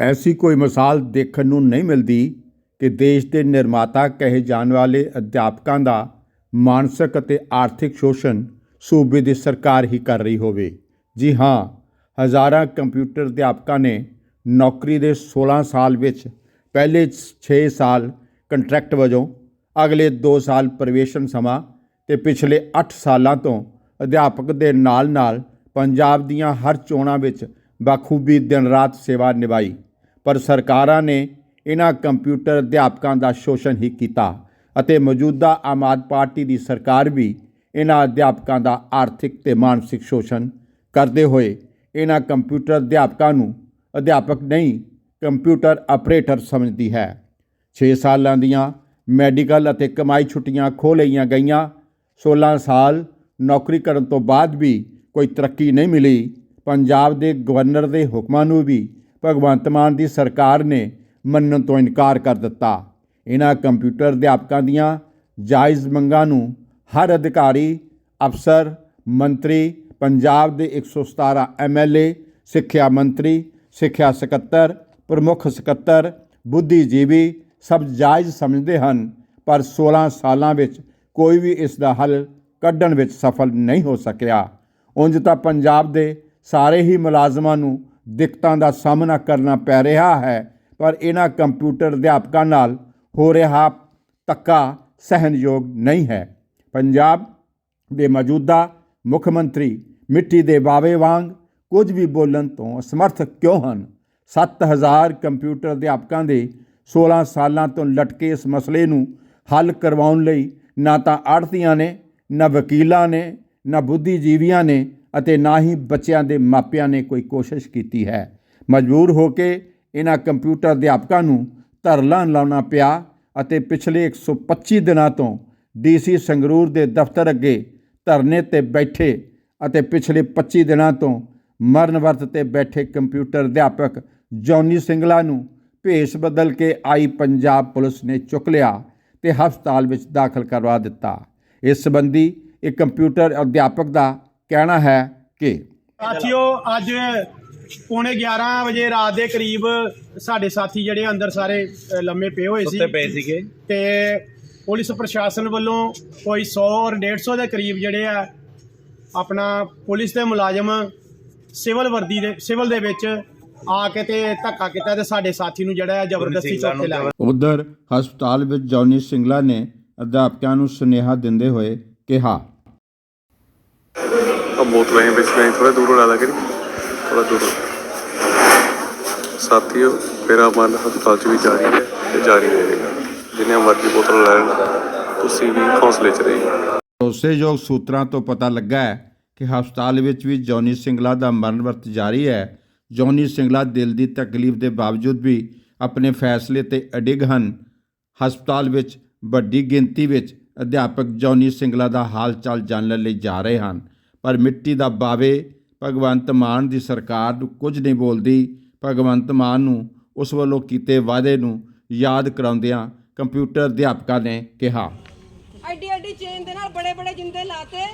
ਐਸੀ ਕੋਈ ਮਿਸਾਲ ਦੇਖਣ ਨੂੰ ਨਹੀਂ ਮਿਲਦੀ ਕਿ ਦੇਸ਼ ਦੇ ਨਿਰਮਾਤਾ ਕਹੇ ਜਾਣ ਵਾਲੇ ਅਧਿਆਪਕਾਂ ਦਾ ਮਾਨਸਿਕ ਅਤੇ ਆਰਥਿਕ ਸ਼ੋਸ਼ਣ ਸੂਬੇ ਦੀ ਸਰਕਾਰ ਹੀ ਕਰ ਰਹੀ ਹੋਵੇ। ਜੀ ਹਾਂ, ਹਜ਼ਾਰਾਂ ਕੰਪਿਊਟਰ ਅਧਿਆਪਕਾਂ ਨੇ ਨੌਕਰੀ ਦੇ 16 ਸਾਲ ਵਿੱਚ ਪਹਿਲੇ 6 ਸਾਲ ਕੰਟਰੈਕਟ ਵਜੋਂ ਅਗਲੇ 2 ਸਾਲ ਪ੍ਰਵੇਸ਼ਨ ਸਮਾਂ ਤੇ ਪਿਛਲੇ 8 ਸਾਲਾਂ ਤੋਂ ਅਧਿਆਪਕ ਦੇ ਨਾਲ-ਨਾਲ ਪੰਜਾਬ ਦੀਆਂ ਹਰ ਚੋਣਾਂ ਵਿੱਚ ਬਾਖੂਬੀ ਦਿਨ-ਰਾਤ ਸੇਵਾ ਨਿਭਾਈ। ਪਰ ਸਰਕਾਰਾਂ ਨੇ ਇਹਨਾਂ ਕੰਪਿਊਟਰ ਅਧਿਆਪਕਾਂ ਦਾ ਸ਼ੋਸ਼ਣ ਹੀ ਕੀਤਾ ਅਤੇ ਮੌਜੂਦਾ ਆਮ ਆਦਮੀ ਪਾਰਟੀ ਦੀ ਸਰਕਾਰ ਵੀ ਇਹਨਾਂ ਅਧਿਆਪਕਾਂ ਦਾ ਆਰਥਿਕ ਤੇ ਮਾਨਸਿਕ ਸ਼ੋਸ਼ਣ ਕਰਦੇ ਹੋਏ ਇਹਨਾਂ ਕੰਪਿਊਟਰ ਅਧਿਆਪਕਾਂ ਨੂੰ ਅਧਿਆਪਕ ਨਹੀਂ, ਕੰਪਿਊਟਰ ਆਪਰੇਟਰ ਸਮਝਦੀ ਹੈ। 6 ਸਾਲਾਂ ਦੀਆਂ ਮੈਡੀਕਲ ਅਤੇ ਕਮਾਈ ਛੁੱਟੀਆਂ ਖੋਹ ਲਈਆਂ ਗਈਆਂ। 16 ਸਾਲ ਨੌਕਰੀ ਕਰਨ ਤੋਂ ਬਾਅਦ ਵੀ ਕੋਈ ਤਰੱਕੀ ਨਹੀਂ ਮਿਲੀ। ਪੰਜਾਬ ਦੇ ਗਵਰਨਰ ਦੇ ਹੁਕਮਾਂ ਨੂੰ ਵੀ ਭਗਵੰਤ ਮਾਨ ਦੀ ਸਰਕਾਰ ਨੇ ਮੰਨਣ ਤੋਂ ਇਨਕਾਰ ਕਰ ਦਿੱਤਾ। ਇਹਨਾਂ ਕੰਪਿਊਟਰ ਅਧਿਆਪਕਾਂ ਦੀਆਂ ਜਾਇਜ਼ ਮੰਗਾਂ ਨੂੰ ਹਰ ਅਧਿਕਾਰੀ, ਅਫਸਰ, ਮੰਤਰੀ, ਪੰਜਾਬ ਦੇ 117 ਐਮਐਲਏ ਸਿੱਖਿਆ ਮੰਤਰੀ, ਸਿੱਖਿਆ ਸਕੱਤਰ, ਪ੍ਰਮੁੱਖ ਸਕੱਤਰ, ਬੁੱਧੀਜੀਵੀ ਸਭ ਜਾਇਜ਼ ਸਮਝਦੇ ਹਨ, ਪਰ 16 ਸਾਲਾਂ ਵਿੱਚ ਕੋਈ ਵੀ ਇਸ ਦਾ ਹੱਲ ਕੱਢਣ ਵਿੱਚ ਸਫਲ ਨਹੀਂ ਹੋ ਸਕਿਆ। ਉਂਝ ਤਾਂ ਪੰਜਾਬ ਦੇ ਸਾਰੇ ਹੀ ਮੁਲਾਜ਼ਮਾਂ ਨੂੰ ਦਿੱਕਤਾਂ ਦਾ ਸਾਹਮਣਾ ਕਰਨਾ ਪੈ ਰਿਹਾ ਹੈ, ਪਰ ਇਹਨਾਂ ਕੰਪਿਊਟਰ ਅਧਿਆਪਕਾਂ ਨਾਲ ਹੋ ਰਿਹਾ ਤੱਕਾ ਸਹਿਨਯੋਗ ਨਹੀਂ ਹੈ। ਪੰਜਾਬ ਦੇ ਮੌਜੂਦਾ ਮੁੱਖ ਮੰਤਰੀ ਮਿੱਟੀ ਦੇ ਬਾਵੇ ਵਾਂਗ ਕੁਝ ਵੀ ਬੋਲਣ ਤੋਂ ਅਸਮਰਥ ਕਿਉਂ ਹਨ? 7000 ਕੰਪਿਊਟਰ ਅਧਿਆਪਕਾਂ ਦੇ 16 ਸਾਲਾਂ ਤੋਂ ਲਟਕੇ ਇਸ ਮਸਲੇ ਨੂੰ ਹੱਲ ਕਰਵਾਉਣ ਲਈ ਨਾ ਤਾਂ ਆੜਤੀਆਂ ਨੇ, ਨਾ ਵਕੀਲਾਂ ਨੇ, ਨਾ ਬੁੱਧੀਜੀਵੀਆਂ ਨੇ ਅਤੇ ਨਾ ਹੀ ਬੱਚਿਆਂ ਦੇ ਮਾਪਿਆਂ ਨੇ ਕੋਈ ਕੋਸ਼ਿਸ਼ ਕੀਤੀ ਹੈ। ਮਜਬੂਰ ਹੋ ਕੇ ਇਹਨਾਂ ਕੰਪਿਊਟਰ ਅਧਿਆਪਕਾਂ ਨੂੰ ਧਰਨਾ ਲਾਉਣਾ ਪਿਆ ਅਤੇ ਪਿਛਲੇ 125 ਦਿਨਾਂ ਤੋਂ ਡੀਸੀ ਸੰਗਰੂਰ ਦੇ ਦਫ਼ਤਰ ਅੱਗੇ ਧਰਨੇ ਤੇ ਬੈਠੇ ਅਤੇ ਪਿਛਲੇ 25 ਦਿਨਾਂ ਤੋਂ ਮਰਨ ਵਰਤ ਤੇ ਬੈਠੇ ਕੰਪਿਊਟਰ ਅਧਿਆਪਕ ਜੌਨੀ ਸਿੰਗਲਾ ਨੂੰ ਭੇਸ ਬਦਲ ਕੇ ਆਈ ਪੰਜਾਬ ਪੁਲਿਸ ਨੇ ਚੁੱਕ ਲਿਆ ਤੇ ਹਸਪਤਾਲ ਵਿੱਚ ਦਾਖਲ ਕਰਵਾ ਦਿੱਤਾ। ਇਸ ਸੰਬੰਧੀ ਇੱਕ ਕੰਪਿਊਟਰ ਅਧਿਆਪਕ ਦਾ ਕਹਿਣਾ ਹੈ ਕਿ ਸਾਥੀਓ ਅੱਜ ਪੌਣੇ 11 ਵਜੇ ਰਾਤ ਦੇ ਕਰੀਬ ਸਾਡੇ ਸਾਥੀ ਜਿਹੜੇ ਅੰਦਰ ਸਾਰੇ ਲੰਮੇ ਪਏ ਹੋਏ ਸੀ ਸੁੱਤੇ ਪਏ ਸੀਗੇ ਤੇ ਪੁਲਿਸ ਪ੍ਰਸ਼ਾਸਨ ਵੱਲੋਂ ਕੋਈ 100 ਔਰ 150 ਦੇ ਕਰੀਬ ਜਿਹੜੇ ਆ ਆਪਣਾ ਪੁਲਿਸ ਦੇ ਮੁਲਾਜ਼ਮ ਸਿਵਲ ਵਰਦੀ ਦੇ ਸਿਵਲ ਦੇ ਵਿੱਚ ਆ ਕੇ ਤੇ ਧੱਕਾ ਕੀਤਾ ਤੇ ਸਾਡੇ ਸਾਥੀ ਨੂੰ ਜਿਹੜਾ ਹੈ ਜ਼ਬਰਦਸਤੀ ਚੁੱਕ ਕੇ ਲੈ ਗਏ। ਉਧਰ ਹਸਪਤਾਲ ਵਿੱਚ ਜੌਨੀ ਸਿੰਗਲਾ ਨੇ ਅਧਿਆਪਕਾਂ ਨੂੰ ਸੁਨੇਹਾ ਦਿੰਦੇ ਹੋਏ ਕਿਹਾ अब बोतलें हैं बेच रहे थोड़ा दूर ला करी थोड़ा दूर ਸਾਥੀਓ ਮੇਰਾ ਮਨ ਹਸਪਤਾਲ 'ਚ ਵੀ ਜਾਰੀ ਹੈ ਤੇ ਜਾਰੀ ਰਹੇਗਾ ਜਿੰਨੇ ਮਰਜ਼ੀ ਬੋਤਲ ਲੈਣ ਤੁਸੀਂ ਵੀ ਹੌਸਲੇ 'ਚ ਰਹੀਓ ਭਰੋਸੇਯੋਗ ਸੂਤਰਾਂ ਤੋਂ ਪਤਾ ਲੱਗਾ ਹੈ ਕਿ ਹਸਪਤਾਲ ਵਿੱਚ ਵੀ ਜੌਨੀ ਸਿੰਗਲਾ ਦਾ ਮਰਨ ਵਰਤ ਜਾਰੀ ਹੈ ਜੌਨੀ ਸਿੰਗਲਾ ਦਿਲ ਦੀ ਤਕਲੀਫ ਦੇ ਬਾਵਜੂਦ ਵੀ ਆਪਣੇ ਫੈਸਲੇ ਤੇ ਅਡਿੱਗ ਹਨ ਹਸਪਤਾਲ ਵਿੱਚ ਵੱਡੀ ਗਿਣਤੀ ਵਿੱਚ ਅਧਿਆਪਕ ਜੌਨੀ ਸਿੰਗਲਾ ਦਾ ਹਾਲ ਚਾਲ ਜਾਣਨ ਲਈ ਜਾ ਰਹੇ ਹਨ ਪਰ ਮਿੱਟੀ ਦਾ ਬਾਵੇ। ਭਗਵੰਤ ਮਾਨ ਦੀ ਸਰਕਾਰ ਨੂੰ ਕੁਝ ਨਹੀਂ ਬੋਲਦੀ। ਭਗਵੰਤ ਮਾਨ ਨੂੰ ਉਸ ਵੱਲੋਂ ਕੀਤੇ ਵਾਅਦੇ ਨੂੰ ਯਾਦ ਕਰਾਉਂਦਿਆਂ ਕੰਪਿਊਟਰ ਅਧਿਆਪਕਾਂ ਨੇ ਕਿਹਾ। ਐਡੀ ਐਡੀ ਚੇਨ ਦੇ ਨਾਲ ਬੜੇ ਬੜੇ ਜਿੰਦੇ ਲਾਤੇ।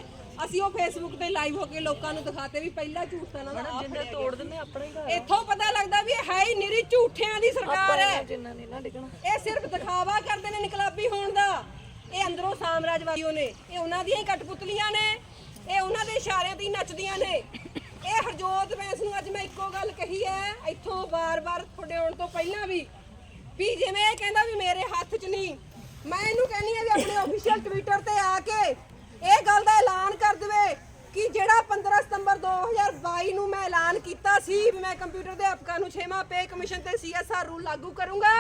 ਅਸੀਂ ਉਹ ਫੇਸਬੁੱਕ ਤੇ ਲਾਈਵ ਹੋ ਕੇ ਲੋਕਾਂ ਨੂੰ ਦਿਖਾਤੇ ਵੀ ਪਹਿਲਾ ਝੂਠ ਤਾਂ ਦਾ ਆਪ ਜਿੰਦੇ ਤੋੜ ਦਿੰਦੇ ਆਪਣੇ ਘਰ। ਇੱਥੋਂ ਪਤਾ ਲੱਗਦਾ ਵੀ ਇਹ ਹੈ ਹੀ ਨਿਰੀ ਝੂਠਿਆਂ ਦੀ ਸਰਕਾਰ ਹੈ। ਜਿੰਨਾ ਨਹੀਂ ਨਾ ਡਿਗਣਾ। ਇਹ ਸਿਰਫ ਦਿਖਾਵਾ ਕਰਦੇ ਨੇ ਇਨਕਲਾਬੀ ਹੋਣ ਦਾ। ਇਹ ਅੰਦਰੋਂ ਸਾਮਰਾਜਵਾਦੀਓ ਨੇ। ਇਹ ਉਹਨਾਂ ਦੀਆਂ ਹੀ ਕਠਪੁਤਲੀਆਂ ਨੇ। ਇਹ ਉਹਨਾਂ ਦੇ ਇਸ਼ਾਰਿਆਂ ਤੇ ਹੀ ਨੱਚਦੀਆਂ ਨੇ। ਇਹ ਹਰਜੋਤ ਵੈਸ ਨੂੰ ਅੱਜ ਮੈਂ ਇੱਕੋ ਗੱਲ ਕਹੀ ਹੈ, ਇੱਥੋਂ ਵਾਰ-ਵਾਰ ਤੁਹਾਡੇ ਆਉਣ ਤੋਂ ਪਹਿਲਾਂ ਵੀ ਵੀ ਜਿਵੇਂ ਇਹ ਕਹਿੰਦਾ ਵੀ ਮੇਰੇ ਹੱਥ 'ਚ ਨਹੀਂ, ਮੈਂ ਇਹਨੂੰ ਕਹਿੰਨੀ ਆ ਵੀ ਆਪਣੇ ਅਫੀਸ਼ੀਅਲ ਟਵਿੱਟਰ ਤੇ ਆ ਕੇ ਇਹ ਗੱਲ ਦਾ ਐਲਾਨ ਕਰ ਦੇਵੇ ਕਿ ਜਿਹੜਾ 15 ਸਤੰਬਰ 2022 ਨੂੰ ਮੈਂ ਐਲਾਨ ਕੀਤਾ ਸੀ ਵੀ ਮੈਂ ਕੰਪਿਊਟਰ ਦੇ ਅਧਿਆਪਕਾਂ ਨੂੰ 6ਵਾਂ ਪੇ ਕਮਿਸ਼ਨ ਤੇ ਸੀਐਸਆਰ ਰੂਲ ਲਾਗੂ ਕਰੂੰਗਾ,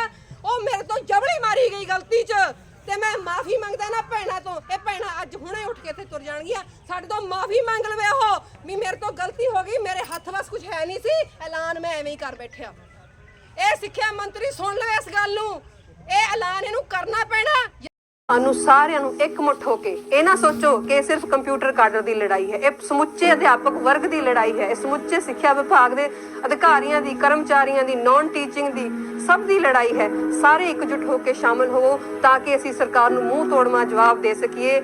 ਉਹ ਮੇਰੇ ਤੋਂ ਜਬੜੀ ਮਾਰੀ ਗਈ ਗਲਤੀ 'ਚ। ਤੇ ਮੈਂ ਮਾਫੀ ਮੰਗਦਾ ਨਾ ਭੈਣਾਂ ਤੋਂ। ਇਹ ਭੈਣਾਂ ਅੱਜ ਹੁਣੇ ਉੱਠ ਕੇ ਇੱਥੇ ਤੁਰ ਜਾਣਗੀਆਂ। ਸਾਡੇ ਤੋਂ ਮਾਫੀ ਮੰਗ ਲਵੇ ਉਹ। ਵੀ ਮੇਰੇ ਤੋਂ ਗਲਤੀ ਹੋ ਗਈ, ਮੇਰੇ ਹੱਥ ਵਸ ਕੁਝ ਹੈ ਨਹੀਂ ਸੀ। ਐਲਾਨ ਮੈਂ ਐਵੇਂ ਹੀ ਕਰ ਬੈਠਿਆ। ਇਹ ਸਿੱਖਿਆ ਮੰਤਰੀ ਸੁਣ ਲਵੇ ਇਸ ਗੱਲ ਨੂੰ। ਇਹ ਐਲਾਨ ਇਹਨੂੰ ਕਰਨਾ ਪੈਣਾ। ਸਾਨੂੰ ਸਾਰਿਆਂ ਨੂੰ ਇਕਮੁੱਠ ਹੋ ਕੇ ਇਹ ਨਾ ਸੋਚੋ ਕਿ ਇਹ ਸਿਰਫ ਕੰਪਿਊਟਰ ਕਾਡਰ ਦੀ ਲੜਾਈ ਹੈ। ਇਹ ਸਮੁੱਚੇ ਅਧਿਆਪਕ ਵਰਗ ਦੀ ਲੜਾਈ ਹੈ। ਇਹ ਸਮੁੱਚੇ ਸਿੱਖਿਆ ਵਿਭਾਗ ਦੇ ਅਧਿਕਾਰੀਆਂ ਦੀ ਕਰਮਚਾਰੀਆਂ ਦੀ ਨਾਨ ਟੀਚਿੰਗ ਦੀ ਸਭ ਦੀ ਲੜਾਈ ਹੈ। ਸਾਰੇ ਇਕਜੁੱਟ ਹੋ ਕੇ ਸ਼ਾਮਲ ਹੋਵੋ ਤਾਂ ਕਿ ਅਸੀਂ ਸਰਕਾਰ ਨੂੰ ਮੂੰਹ ਤੋੜਵਾ ਜਵਾਬ ਦੇ ਸਕੀਏ।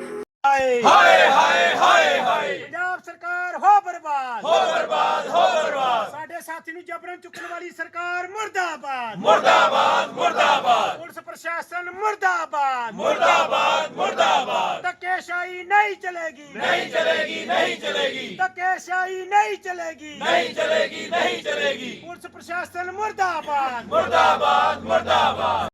ਪੰਜਾਬ ਸਰਕਾਰ ਹੋ ਬਰਬਾਦ। ਹੋ ਬਰਬਾਦ ਹੋ ਬਰਬਾਦ। ਸਾਡੇ ਸਾਥੀ ਨੂੰ ਜਬਰਨ ਚੁੱਕਣ ਵਾਲੀ ਸਰਕਾਰ ਮੁਰਦਾਬਾਦ। ਮੁਰਦਾਬਾਦ ਮੁਰਦਾਬਾਦ। ਪੁਲਿਸ ਪ੍ਰਸ਼ਾਸਨ ਮੁਰਦਾਬਾਦ। ਮੁਰਦਾਬਾਦ ਮੁਰਦਾਬਾਦ। ਧੱਕੇਸ਼ਾਹੀ ਨਹੀਂ ਚਲੇਗੀ। ਨਹੀਂ ਚਲੇਗੀ ਨਹੀਂ ਚਲੇਗੀ। ਧੱਕੇਸ਼ਾਹੀ ਨਹੀਂ ਚਲੇਗੀ। ਨਹੀਂ ਚਲੇਗੀ ਨਹੀਂ ਚਲੇਗੀ। ਪੁਲਿਸ ਪ੍ਰਸ਼ਾਸਨ ਮੁਰਦਾਬਾਦ।